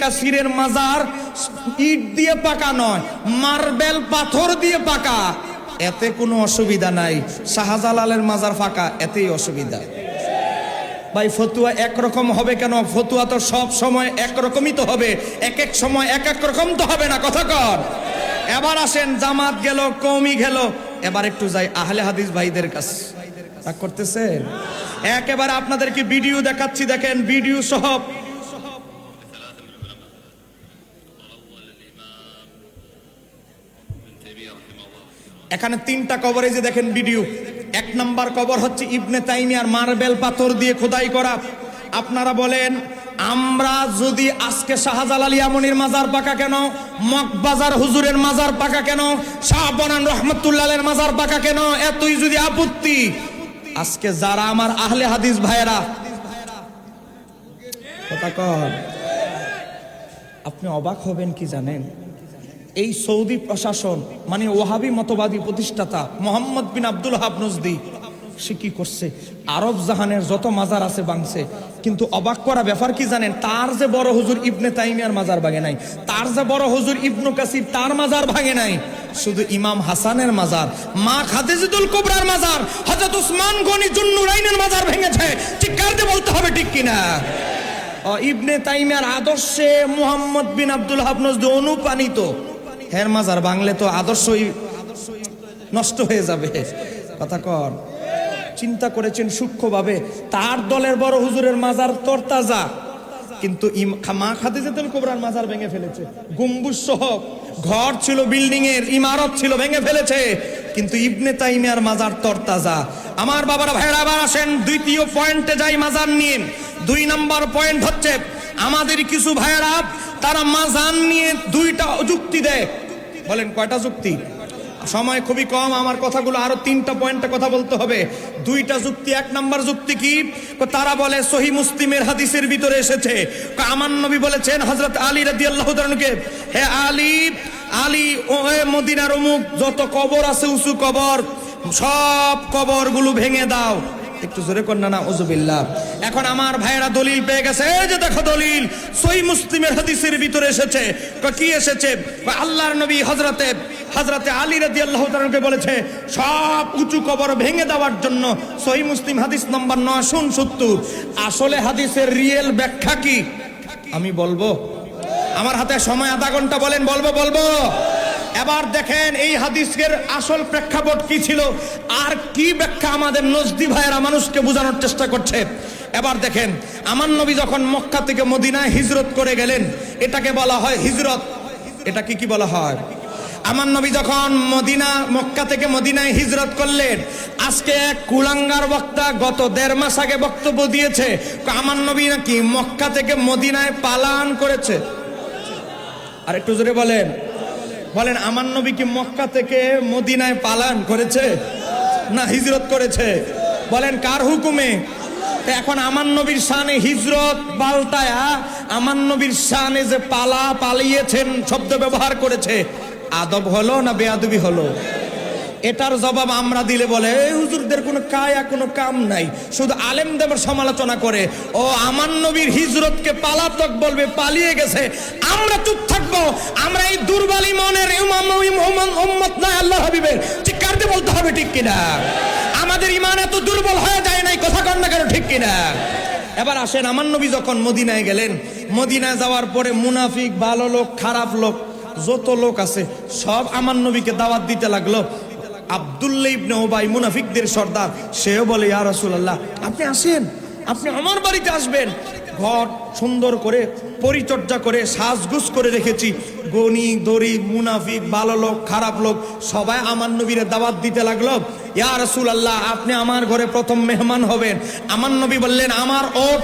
কাসিরের মাজার ইট দিয়ে পাকা নয়, মার্বেল পাথর দিয়ে পাকা। এতে কোনো অসুবিধা নাই। শাহজালালের মাজার ফাঁকা, এতেই অসুবিধা। ভাই, ফতুয়া একরকম হবে কেন? ফতুয়া তো সব সময় একরকমই তো হবে। এক এক সময় এক এক রকম তো হবে না, কথা কর এবার আসেন, জামাত গেল কৌমি গেল। এবার একটু যাই আহলে হাদিস ভাইদের কাছে। রাগ করতেছেন? একেবারে আপনাদেরকে ভিডিও দেখাচ্ছি, দেখেন, ভিডিও সহ এখানে তিনটা কবরে যে দেখেন ভিডিও। এক নাম্বার কবর হচ্ছে ইবনে তাইমিয়ার মার্বেল পাথর দিয়ে খোদাই করা। আপনারা বলেন, আমরা যদি আজকে শাহজালাল ইয়ামনির মাজার পাকা কেন? মকবাজার হুজুরের মাজার পাকা কেন? শাহবনান রহমতুল্লাহের মাজার পাকা কেন? এতই যদি আপত্তি। আজকে যারা আমার আহলে হাদিস ভাইয়েরা, কথা কর আপনি অবাক হবেন কি জানেন? এই সৌদি প্রশাসন মানে ওহাবি মতবাদী প্রতিষ্ঠাতা Muhammad bin Abdul Wahab Najdi, সে কি করছে? আরব জাহানের যত মাজার আছে বাংছে কিন্তু অবাক করা ব্যাপার কি জানেন? তার যে বড় হুজুর ইবনে তাইমিয়ার মাজার ভাঙে নাই, তার যে বড় হুজুর ইবনু কাসির, তার মাজার ভাঙে নাই। শুধু ইমাম হাসানের মাজার, মা খাদিজুল কুবরার মাজার, হযরত উসমান গনি জুন্নুরাইনের মাজার ভেঙেছে। চিৎকার দিয়ে বলতে হবে ঠিক কিনা? ইবনে তাইমিয়ার আদর্শে মুহাম্মদ বিন আব্দুল হাফনজ অনুপ্রাণিত। হের মাজার বাংলে তো আদর্শই নষ্ট হয়ে যাবে। কথা কর চিন্তা করেছেন সূক্ষ্মভাবে, তার দলের বড় হুজুরের মাজার তরতাজা। কিন্তু মা খাদিজাতুল কোবরার মাজার ভেঙে ফেলেছে। গম্বুজ সহ ঘর ছিল বিল্ডিং এর ইমারত ছিল, ভেঙে ফেলেছে। কিন্তু ইবনে তাইমিয়ার মাজার তরতাজা। আমার বাবার ভাইরা আবার আসেন। দ্বিতীয় পয়েন্টে যাই মাজার নিয়ে। দুই নম্বর পয়েন্ট হচ্ছে আমাদের কিছু ভাইয়েরা, তারা মাজান নিয়ে দুইটা যুক্তি দেয়। বলেন, কয়টা যুক্তি? সময় খুবই কম, আমার কথাগুলো আরও তিনটা পয়েন্টে কথা বলতে হবে। দুইটা যুক্তি, এক নাম্বার যুক্তি কি? তারা বলে, সহি মুসলিমের হাদিসের ভিতরে এসেছে। আমার নবী বলেছেন হজরত আলী রাদি আল্লাহ হে আলী আলী, ও মদিনার অমুক, যত কবর আছে উঁচু কবর, সব কবরগুলো ভেঙে দাও। একটু জোরে কর না ওজুবিল্লাহ এখন আমার ভাইয়েরা দলিল পেয়ে গেছে। এই যে দেখো দলিল সই মুসলিমের হাদিসের ভিতরে এসেছে। কি এসেছে? আল্লাহর নবী হজরতে হজরতে আলী রাদি আল্লাহ তাআলাকে বলেছে, সব উঁচু কবর ভেঙে দেওয়ার জন্য সহি মুসলিম হাদিস নম্বর নয় সত্তর। আসলে হাদিসের রিয়েল ব্যাখ্যা কি? আমি বলব? আমার হাতে সময় আধা ঘণ্টা বলেন, বলব বলব? এবার দেখেন এই হাদিসের আসল প্রেক্ষাপট কি ছিল? আর কি ব্যাখ্যা আমাদের নজদি ভাইয়েরা মানুষকে বোঝানোর চেষ্টা করছে? এবার দেখেন, আমার নবী যখন মক্কা থেকে মদিনায় হিজরত করে গেলেন, এটাকে বলা হয় হিজরত। এটা কি কি বলা হয়? আমার নবী যখন মদিনা, মক্কা থেকে মদিনায় হিজরত করলেন, আজকে এক কুলাঙ্গার বক্তা গত দেড় মাস আগে বক্তব্য দিয়েছে আমার নবী নাকি মক্কা থেকে মদিনায় পালান করেছে? আর একটু জোরে বলেন। বলেন, আমার নবী কি মক্কা থেকে মদিনায় পালান করেছে না হিজরত করেছে? বলেন, কার হুকুমে? এখন আমার নবীর শানে হিজরত পাল্টায়া আমার নবীর শানে যে পালা পালিয়েছেন, শব্দ ব্যবহার করেছে, আদব হলো না বেয়াদবি হলো? এটার জবাব আমরা দিলে বলে, এই হুজুরদের কোনো কায়া, কোনো কাম নাই। শুধু আলেমদের সমালোচনা করে, ও আমার নবীর হিজরতকে পালাতক বলবে, পালিয়ে গেছে। আমরা চুপ থাকব। আমরা এই দুর্বল ইমানের উম্মত নয় আল্লাহ হাবিবের। চিৎকার দিয়ে বলতে হবে ঠিক কিনা? আমাদের ইমান এত দুর্বল হয়ে যায় নাই, কথা কন না কেন ঠিক কিনা? এবার আসেন, আমার নবী যখন মদিনায় গেলেন, মদিনায় যাওয়ার পরে মুনাফিক, ভালো লোক, খারাপ লোক, যত লোক আছে, সব আমার নবীকে দাওয়াত দিতে লাগল। আব্দুল্লাহ ইবনে ওবাই মুনাফিকদের সর্দার, সেও বলে, ইয়া রাসূলুল্লাহ, আপনি আসেন, আপনি আমার বাড়িতে আসবেন। ঘর সুন্দর করে পরিচর্যা করে, সাজগুজ করে রেখেছি। গনি দড়ি মুনাফিক, ভালো লোক, খারাপ লোক, সবাই আমার নবীর দাওয়াত দিতে লাগল। ইয়া রাসূলুল্লাহ, আপনি আমার ঘরে প্রথম মেহমান হবেন। আমার নবী বললেন, আমার ওট